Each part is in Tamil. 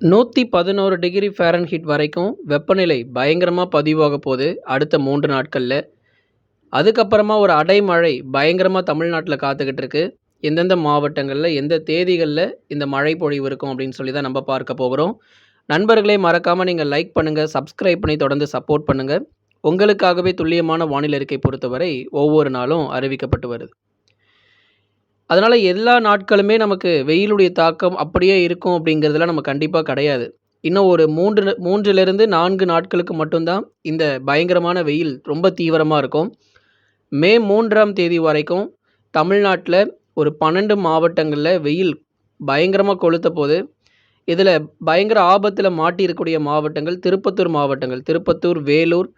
நூற்றி பதினோரு டிகிரி ஃபேரன்ஹீட் வரைக்கும் வெப்பநிலை பயங்கரமாக பதிவாக போகுது அடுத்த மூன்று நாட்களில். அதுக்கப்புறமா ஒரு அடைமழை பயங்கரமாக தமிழ்நாட்டில் காத்துக்கிட்டு இருக்கு. எந்தெந்த மாவட்டங்களில் எந்த தேதிகளில் இந்த மழை பொழிவு இருக்கும் அப்படின்னு சொல்லி தான் நம்ம பார்க்க போகிறோம். நண்பர்களே மறக்காமல் நீங்கள் லைக் பண்ணுங்கள் சப்ஸ்கிரைப் பண்ணி தொடர்ந்து சப்போர்ட் பண்ணுங்கள் உங்களுக்காகவே துல்லியமான வானிலை அறிக்கை பொறுத்தவரை ஒவ்வொரு நாளும் அறிவிக்கப்பட்டு வருது. அதனால் எல்லா நாட்களுமே நமக்கு வெயிலுடைய தாக்கம் அப்படியே இருக்கும் அப்படிங்கிறதுலாம் நம்ம கண்டிப்பாக கிடையாது. இன்னும் ஒரு மூன்று மூன்றிலிருந்து நான்கு நாட்களுக்கு மட்டும்தான் இந்த பயங்கரமான வெயில் ரொம்ப தீவிரமாக இருக்கும். மே மூன்றாம் தேதி வரைக்கும் தமிழ்நாட்டில் ஒரு பன்னெண்டு மாவட்டங்களில் வெயில் பயங்கரமாக கொளுத்த போது இதில் பயங்கர ஆபத்தில் மாட்டியிருக்கக்கூடிய மாவட்டங்கள் திருப்பத்தூர் மாவட்டங்கள் திருப்பத்தூர் வேலூர்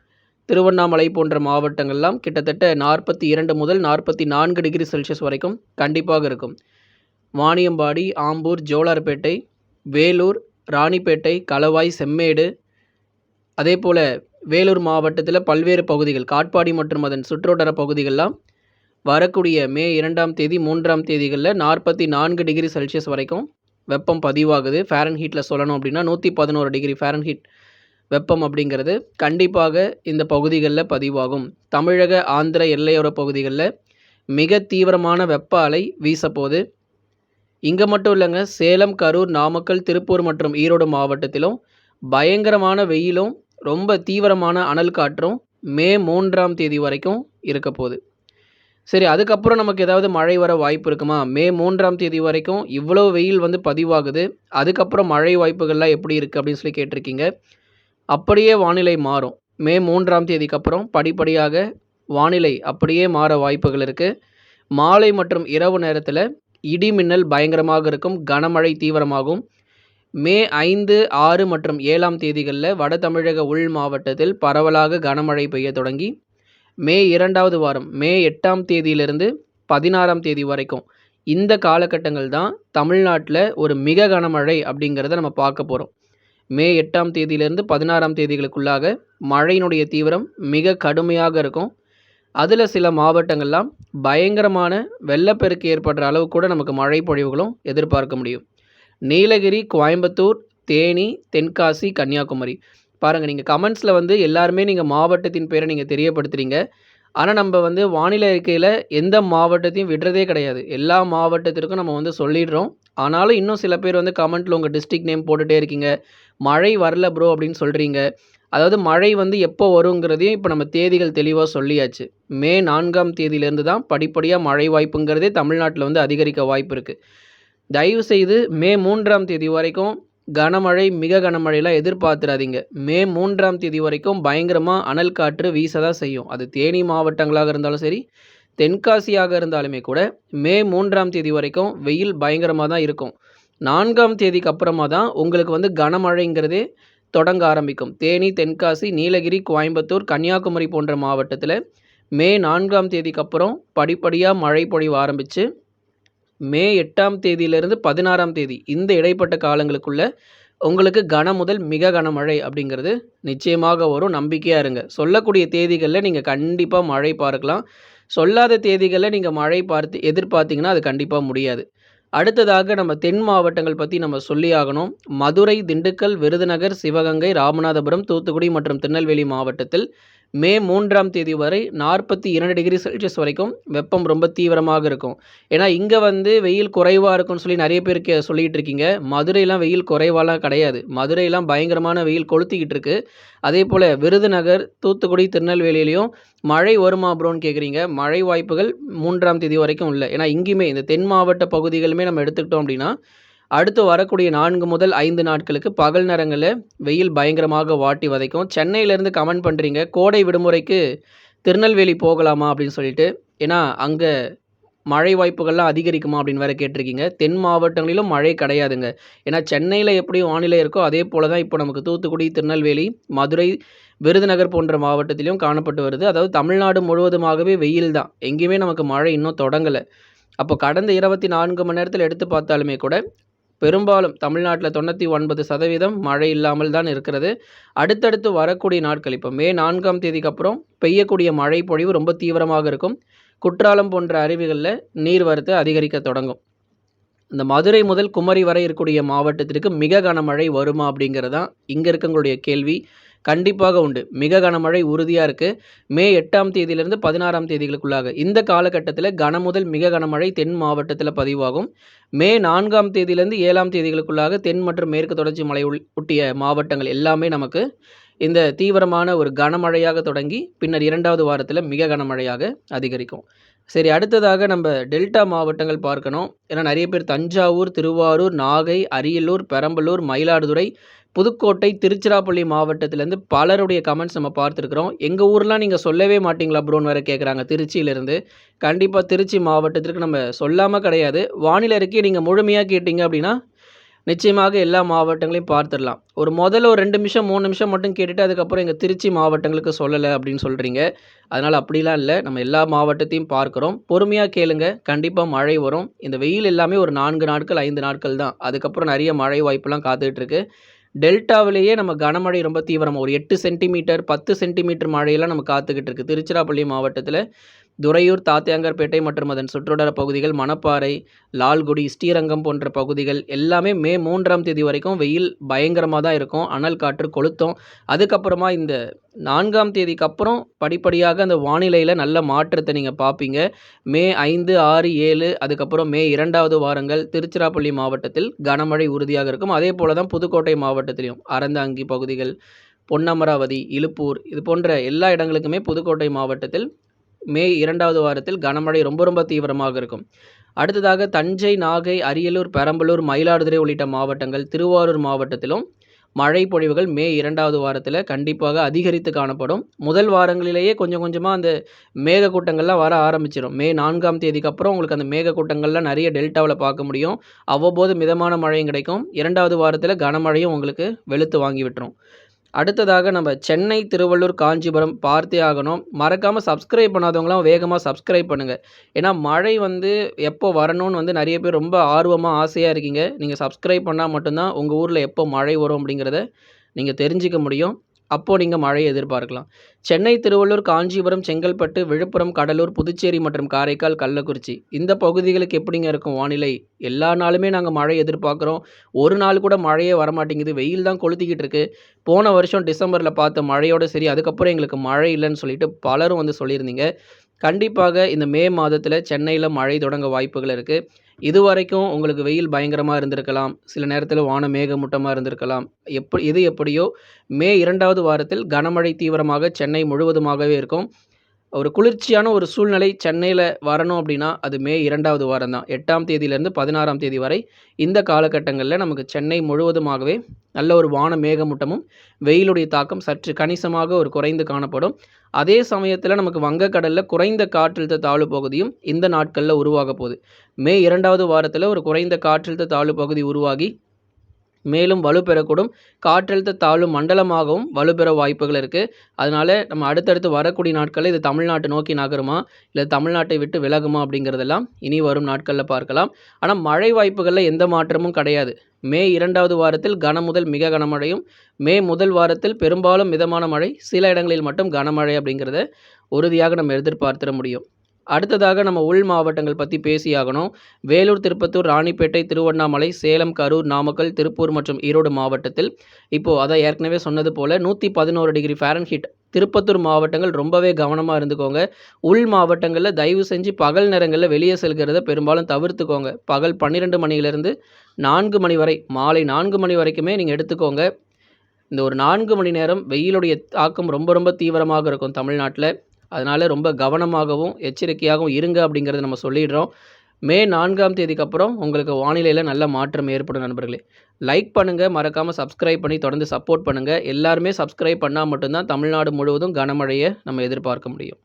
திருவண்ணாமலை போன்ற மாவட்டங்கள்லாம் கிட்டத்தட்ட நாற்பத்தி இரண்டு முதல் நாற்பத்தி நான்கு டிகிரி செல்சியஸ் வரைக்கும் கண்டிப்பாக இருக்கும். வாணியம்பாடி ஆம்பூர் ஜோலார்பேட்டை வேலூர் ராணிப்பேட்டை களவாய் செம்மேடு அதே போல் வேலூர் மாவட்டத்தில் பல்வேறு பகுதிகள் காட்பாடி மற்றும் அதன் சுற்றுவட்டார பகுதிகள்லாம் வரக்கூடிய மே இரண்டாம் தேதி மூன்றாம் தேதிகளில் நாற்பத்தி நான்கு டிகிரி செல்சியஸ் வரைக்கும் வெப்பம் பதிவாகுது. ஃபேரன் ஹீட்டில் சொல்லணும் அப்படின்னா நூற்றி பதினோரு டிகிரி ஃபேரன் ஹீட் வெப்பம் அப்படிங்கிறது கண்டிப்பாக இந்த பகுதிகளில் பதிவாகும். தமிழக ஆந்திர எல்லையோர பகுதிகளில் மிக தீவிரமான வெப்ப அலை வீசப்போகுது. இங்கே மட்டும் இல்லைங்க சேலம் கரூர் நாமக்கல் திருப்பூர் மற்றும் ஈரோடு மாவட்டத்திலும் பயங்கரமான வெயிலும் ரொம்ப தீவிரமான அனல் காற்றும் மே மூன்றாம் தேதி வரைக்கும் இருக்க போகுது. சரி அதுக்கப்புறம் நமக்கு ஏதாவது மழை வர வாய்ப்பு இருக்குமா? மே மூன்றாம் தேதி வரைக்கும் இவ்வளோ வெயில் வந்து பதிவாகுது. அதுக்கப்புறம் மழை வாய்ப்புகள்லாம் எப்படி இருக்குது அப்படின்னு சொல்லி கேட்டிருக்கீங்க. அப்படியே வானிலை மாறும். மே மூன்றாம் தேதிக்கு அப்புறம் படிப்படியாக வானிலை அப்படியே மாற வாய்ப்புகள் இருக்குது மாலை மற்றும் இரவு நேரத்தில் இடி மின்னல் பயங்கரமாக இருக்கும். கனமழை தீவிரமாகும். மே ஐந்து ஆறு மற்றும் ஏழாம் தேதிகளில் வட தமிழக உள் மாவட்டத்தில் பரவலாக கனமழை பெய்ய தொடங்கி மே இரண்டாவது வாரம் மே எட்டாம் தேதியிலிருந்து பதினாறாம் தேதி வரைக்கும் இந்த காலகட்டங்கள் தான் தமிழ்நாட்டில் ஒரு மிக கனமழை அப்படிங்கிறத நம்ம பார்க்க போகிறோம் மே எட்டாம் தேதியிலிருந்து பதினாறாம் தேதிகளுக்குள்ளாக மழையினுடைய தீவிரம் மிக கடுமையாக இருக்கும். அதில் சில மாவட்டங்கள்லாம் பயங்கரமான வெள்ளப்பெருக்கு ஏற்படுற அளவு கூட நமக்கு மழை பொழிவுகளும் எதிர்பார்க்க முடியும். நீலகிரி கோயம்புத்தூர் தேனி தென்காசி கன்னியாகுமரி. பாருங்கள் நீங்கள் கமெண்ட்ஸில் வந்து எல்லாருமே நீங்கள் மாவட்டத்தின் பேரை நீங்கள் தெரியப்படுத்துகிறீங்க ஆனால் நம்ம வந்து வானிலை அறிக்கையில் எந்த மாவட்டத்தையும் விடுறதே கிடையாது. எல்லா மாவட்டத்திற்கும் நம்ம வந்து சொல்லிடுறோம். ஆனாலும் இன்னும் சில பேர் வந்து கமெண்ட்டில் உங்கள் டிஸ்ட்ரிக் நேம் போட்டுகிட்டே இருக்கீங்க. மழை வரல ப்ரோ அப்படின்னு சொல்கிறீங்க அதாவது மழை வந்து எப்போ வருங்கிறதையும் இப்போ நம்ம தேதிகள் தெளிவாக சொல்லியாச்சு. மே நான்காம் தேதியிலேருந்து தான் படிப்படியாக மழை வாய்ப்புங்கிறதே தமிழ்நாட்டில் வந்து அதிகரிக்க வாய்ப்பு இருக்குது தயவு செய்து மே மூன்றாம் தேதி வரைக்கும் கனமழை மிக கனமழையெல்லாம் எதிர்பார்த்துறாதீங்க மே மூன்றாம் தேதி வரைக்கும் பயங்கரமாக அனல் காற்று வீச தான் செய்யும். அது தேனி மாவட்டங்களாக இருந்தாலும் சரி தென்காசியாக இருந்தாலுமே கூட மே மூன்றாம் தேதி வரைக்கும் வெயில் பயங்கரமாக தான் இருக்கும். நான்காம் தேதிக்கு அப்புறமா தான் உங்களுக்கு வந்து கனமழைங்கிறதே தொடங்க ஆரம்பிக்கும். தேனி தென்காசி நீலகிரி கோயம்புத்தூர் கன்னியாகுமரி போன்ற மாவட்டத்தில் மே நான்காம் தேதிக்கு அப்புறம் படிப்படியாக மழை பொழிவு ஆரம்பித்து மே எட்டாம் தேதியிலிருந்து பதினாறாம் தேதி இந்த இடைப்பட்ட காலங்களுக்குள்ள உங்களுக்கு கன முதல் மிக கனமழை அப்படிங்கிறது நிச்சயமாக வரும் நம்பிக்கையாக இருங்க. சொல்லக்கூடிய தேதிகளில் நீங்கள் கண்டிப்பாக மழை பார்க்கலாம். சொல்லாத தேதிகளில் நீங்கள் மழை பார்த்து எதிர்பார்த்தீங்கன்னா அது கண்டிப்பாக முடியாது. அடுத்ததாக நம்ம தென் மாவட்டங்கள் பற்றி நம்ம சொல்லி ஆகணும். மதுரை திண்டுக்கல் விருதுநகர் சிவகங்கை ராமநாதபுரம் தூத்துக்குடி மற்றும் திருநெல்வேலி மாவட்டத்தில் மே மூன்றாம் தேதி வரை நாற்பத்தி இரண்டு டிகிரி செல்சியஸ் வரைக்கும் வெப்பம் ரொம்ப தீவிரமாக இருக்கும். ஏன்னா இங்கே வந்து வெயில் குறைவாக இருக்கும்னு சொல்லி நிறைய பேர் கே சொல்லிகிட்டு இருக்கீங்க. மதுரையெல்லாம் வெயில் குறைவாலாம் கிடையாது. மதுரையெல்லாம் பயங்கரமான வெயில் கொளுத்திக்கிட்டு இருக்கு. அதே போல் விருதுநகர் தூத்துக்குடி திருநெல்வேலியிலையும் மழை வருமா ப்ரோன்னு கேட்குறீங்க மழை வாய்ப்புகள் மூன்றாம் தேதி வரைக்கும் இல்லை. ஏன்னா இங்கேயுமே இந்த தென் மாவட்ட பகுதிகளுமே நம்ம எடுத்துக்கிட்டோம் அப்படின்னா அடுத்து வரக்கூடிய நான்கு முதல் ஐந்து நாட்களுக்கு பகல் நேரங்களில் வெயில் பயங்கரமாக வாட்டி வதைக்கும். சென்னையிலேருந்து கமெண்ட் பண்ணுறீங்க கோடை விடுமுறைக்கு திருநெல்வேலி போகலாமா அப்படின்னு சொல்லிட்டு. ஏன்னா அங்கே மழை வாய்ப்புகள்லாம் அதிகரிக்குமா அப்படின்னு வேறு கேட்டிருக்கீங்க. தென் மாவட்டங்களிலும் மழை கிடையாதுங்க. ஏன்னா சென்னையில் எப்படி வானிலை இருக்கோ அதே போல் தான் இப்போ நமக்கு தூத்துக்குடி திருநெல்வேலி மதுரை விருதுநகர் போன்ற மாவட்டத்திலையும் காணப்பட்டு வருது. அதாவது தமிழ்நாடு முழுவதுமாகவே வெயில் தான் எங்கேயுமே நமக்கு மழை இன்னும் தொடங்கலை. அப்போ கடந்த இருபத்தி நான்கு மணி நேரத்தில் எடுத்து பார்த்தாலுமே கூட பெரும்பாலும் தமிழ்நாட்டில் தொண்ணூற்றி ஒன்பது சதவீதம் மழை இல்லாமல் தான் இருக்கிறது. அடுத்தடுத்து வரக்கூடிய நாட்கள் இப்போ மே நான்காம் தேதிக்கு அப்புறம் பெய்யக்கூடிய மழை பொழிவு ரொம்ப தீவிரமாக இருக்கும். குற்றாலம் போன்ற அருவிகளில் நீர்வரத்து அதிகரிக்க தொடங்கும். இந்த மதுரை முதல் குமரி வரை இருக்கக்கூடிய மாவட்டத்திற்கு மிக கனமழை வருமா அப்படிங்கிறது தான் இங்கே இருக்கவங்களுடைய கேள்வி. கண்டிப்பாக உண்டு. மிக கனமழை உறுதியாக இருக்குது மே எட்டாம் தேதியிலிருந்து பதினாறாம் தேதிகளுக்குள்ளாக. இந்த காலகட்டத்தில் கன முதல் மிக கனமழை தென் மாவட்டத்தில் பதிவாகும். மே நான்காம் தேதியிலிருந்து ஏழாம் தேதிகளுக்குள்ளாக தென் மற்றும் மேற்கு தொடர்ச்சி மலை உள் ஒட்டிய மாவட்டங்கள் எல்லாமே நமக்கு இந்த தீவிரமான ஒரு கனமழையாக தொடங்கி பின்னர் இரண்டாவது வாரத்தில் மிக கனமழையாக அதிகரிக்கும். சரி அடுத்ததாக நம்ம டெல்டா மாவட்டங்கள் பார்க்கணும். ஏன்னா நிறைய பேர் தஞ்சாவூர் திருவாரூர் நாகை அரியலூர் பெரம்பலூர் மயிலாடுதுறை புதுக்கோட்டை திருச்சிராப்பள்ளி மாவட்டத்திலேருந்து பலருடைய கமெண்ட்ஸ் நம்ம பார்த்துருக்குறோம். எங்கள் ஊர்லாம் நீங்கள் சொல்லவே மாட்டீங்களா ப்ரோன்னு வேறு கேட்குறாங்க திருச்சியிலேருந்து. கண்டிப்பாக திருச்சி மாவட்டத்திற்கு நம்ம சொல்லாமல் கிடையாது. வானிலை அறிக்கையை நீங்கள் முழுமையாக கேட்டிங்க அப்படின்னா நிச்சயமாக எல்லா மாவட்டங்களையும் பார்த்துடலாம். ஒரு முதல்ல ஒரு ரெண்டு நிமிஷம் மூணு நிமிஷம் மட்டும் கேட்டுட்டு அதுக்கப்புறம் எங்கள் திருச்சி மாவட்டங்களுக்கு சொல்லலை அப்படின்னு சொல்கிறீங்க அதனால் அப்படிலாம் இல்லை. நம்ம எல்லா மாவட்டத்தையும் பார்க்குறோம். பொறுமையாக கேளுங்க. கண்டிப்பாக மழை வரும். இந்த வெயில் எல்லாமே ஒரு நான்கு நாட்கள் ஐந்து நாட்கள் தான். அதுக்கப்புறம் நிறைய மழை வாய்ப்பெல்லாம் காத்துட்ருக்கு டெல்டாவிலேயே நம்ம கனமழை ரொம்ப தீவிரமாக ஒரு எட்டு சென்டிமீட்டர் பத்து சென்டிமீட்டர் மழையெல்லாம் நம்ம காத்துக்கிட்டு இருக்குது திருச்சிராப்பள்ளி மாவட்டத்தில் துறையூர் தாத்தியாங்கர்பேட்டை மற்றும் அதன் சுற்றுவட்டார பகுதிகள் மணப்பாறை லால்குடி ஸ்ரீரங்கம் போன்ற பகுதிகள் எல்லாமே மே மூன்றாம் தேதி வரைக்கும் வெயில் பயங்கரமாக தான் இருக்கும். அனல் காற்று கொளுத்தும். அதுக்கப்புறமா இந்த நான்காம் தேதிக்கு அப்புறம் படிப்படியாக அந்த வானிலையில் நல்ல மாற்றத்தை நீங்கள் பார்ப்பீங்க மே ஐந்து ஆறு ஏழு அதுக்கப்புறம் மே இரண்டாவது வாரங்கள் திருச்சிராப்பள்ளி மாவட்டத்தில் கனமழை உறுதியாக இருக்கும். அதே போல் தான் புதுக்கோட்டை மாவட்டத்திலையும் அறந்தாங்கி பகுதிகள் பொன்னமராவதி இலுப்பூர் இது போன்ற எல்லா இடங்களுக்குமே புதுக்கோட்டை மாவட்டத்தில் மே இரண்டாவது வாரத்தில் கனமழை ரொம்ப ரொம்ப தீவிரமாக இருக்கும். அடுத்ததாக தஞ்சை நாகை அரியலூர் பெரம்பலூர் மயிலாடுதுறை உள்ளிட்ட மாவட்டங்கள் திருவாரூர் மாவட்டத்திலும் மழை பொழிவுகள் மே இரண்டாவது வாரத்தில் கண்டிப்பாக அதிகரித்து காணப்படும். முதல் வாரங்களிலேயே கொஞ்சம் கொஞ்சமாக அந்த மேகக்கூட்டங்கள்லாம் வர ஆரம்பிச்சிடும் மே நான்காம் தேதிக்கு அப்புறம் உங்களுக்கு அந்த மேகக்கூட்டங்கள்லாம் நிறைய டெல்டாவில் பார்க்க முடியும். அவ்வப்போது மிதமான மழையும் கிடைக்கும். இரண்டாவது வாரத்தில் கனமழையும் உங்களுக்கு வெளுத்து வாங்கி விட்டுரும். அடுத்ததாக நம்ம சென்னை திருவள்ளூர் காஞ்சிபுரம் பார்த்தே ஆகணும். மறக்காமல் சப்ஸ்கிரைப் பண்ணாதவங்களாம் வேகமாக சப்ஸ்கிரைப் பண்ணுங்கள் ஏன்னா மழை வந்து எப்போ வரணும்னு வந்து நிறைய பேர் ரொம்ப ஆர்வமாக ஆசையாக இருக்கீங்க. நீங்கள் சப்ஸ்கிரைப் பண்ணால் மட்டும்தான் உங்கள் ஊரில் எப்போ மழை வரும் அப்படிங்கிறத நீங்கள் தெரிஞ்சிக்க முடியும். அப்போது நீங்கள் மழையை எதிர்பார்க்கலாம். சென்னை திருவள்ளூர் காஞ்சிபுரம் செங்கல்பட்டு விழுப்புரம் கடலூர் புதுச்சேரி மற்றும் காரைக்கால் கள்ளக்குறிச்சி. இந்த பகுதிகளுக்கு எப்படிங்க இருக்கும் வானிலை? எல்லா நாளுமே நாங்கள் மழை எதிர்பார்க்குறோம். ஒரு நாள் கூட மழையே வரமாட்டேங்குது. வெயில் தான் கொளுத்திக்கிட்டு இருக்கு. போன வருஷம் டிசம்பரில் பார்த்த மழையோடு சரி அதுக்கப்புறம் எங்களுக்கு மழை இல்லைன்னு சொல்லிட்டு பலரும் வந்து சொல்லியிருந்தீங்க. கண்டிப்பாக இந்த மே மாதத்தில் சென்னையில் மழை தொடங்க வாய்ப்புகள் இருக்குது இது வரைக்கும் உங்களுக்கு வெயில் பயங்கரமாக இருந்திருக்கலாம். சில நேரத்தில் வானம் மேகமூட்டமாக இருந்திருக்கலாம். எப்படி எது எப்படியோ மே இரண்டாவது வாரத்தில் கனமழை தீவிரமாக சென்னை முழுவதுமாகவே இருக்கும். ஒரு குளிர்ச்சியான ஒரு சூழ்நிலை சென்னையில் வரணும் அப்படின்னா அது மே இரண்டாவது வாரம் தான் எட்டாம் தேதியிலேருந்து பதினாறாம் தேதி வரை இந்த காலகட்டங்களில் நமக்கு சென்னை முழுவதுமாகவே நல்ல ஒரு வான மேகமூட்டமும் வெயிலுடைய தாக்கம் சற்று கணிசமாக ஒரு குறைந்து காணப்படும். அதே சமயத்தில் நமக்கு வங்கக்கடலில் குறைந்த காற்றழுத்த தாழ்வு பகுதியும் இந்த நாட்களில் உருவாக போகுது. மே இரண்டாவது வாரத்தில் ஒரு குறைந்த காற்றழுத்த தாழ்வு பகுதி உருவாகி மேலும் வலுப்பெறக்கூடும். காற்றழுத்த தாழ்வு மண்டலமாகவும் வலுப்பெற வாய்ப்புகள் இருக்குது அதனால் நம்ம அடுத்தடுத்து வரக்கூடிய நாட்களில் இது தமிழ்நாட்டை நோக்கி நகருமா? இல்லை தமிழ்நாட்டை விட்டு விலகுமா அப்படிங்கிறதெல்லாம் இனி வரும் நாட்களில் பார்க்கலாம். ஆனால் மழை வாய்ப்புகளில் எந்த மாற்றமும் கிடையாது. மே இரண்டாவது வாரத்தில் கன முதல் மிக கனமழையும் மே முதல் வாரத்தில் பெரும்பாலும் மிதமான மழை சில இடங்களில் மட்டும் கனமழை அப்படிங்கிறத உறுதியாக நம்ம எதிர்பார்த்திட முடியும். அடுத்ததாக நம்ம உள் மாவட்டங்கள் பற்றி பேசியாகணும். வேலூர் திருப்பத்தூர் ராணிப்பேட்டை திருவண்ணாமலை சேலம் கரூர் நாமக்கல் திருப்பூர் மற்றும் ஈரோடு மாவட்டத்தில் இப்போது அதை ஏற்கனவே சொன்னது போல் நூற்றி பதினோரு டிகிரி ஃபேரன்ஹீட் திருப்பத்தூர் மாவட்டங்கள் ரொம்பவே கவனமாக இருந்துக்கோங்க. உள் மாவட்டங்களில் தயவு செஞ்சு பகல் நேரங்களில் வெளியே செல்கிறத பெரும்பாலும் தவிர்த்துக்கோங்க. பகல் பன்னிரெண்டு மணியிலேருந்து நான்கு மணி வரை மாலை நான்கு மணி வரைக்குமே நீங்கள் எடுத்துக்கோங்க. இந்த ஒரு நான்கு மணி நேரம் வெயிலுடைய தாக்கம் ரொம்ப ரொம்ப தீவிரமாக இருக்கும் தமிழ்நாட்டில். அதனால் ரொம்ப கவனமாகவும் எச்சரிக்கையாகவும் இருங்க அப்படிங்கிறத நம்ம சொல்லிடுறோம். மே நான்காம் தேதிக்கு அப்புறம் உங்களுக்கு வானிலையில் நல்ல மாற்றம் ஏற்படும் நண்பர்களே. லைக் பண்ணுங்கள் மறக்காமல் சப்ஸ்கிரைப் பண்ணி தொடர்ந்து சப்போர்ட் பண்ணுங்கள் எல்லாருமே சப்ஸ்கிரைப் பண்ணால் மட்டும்தான் தமிழ்நாடு முழுவதும் கனமழையை நம்ம எதிர்பார்க்க முடியும்.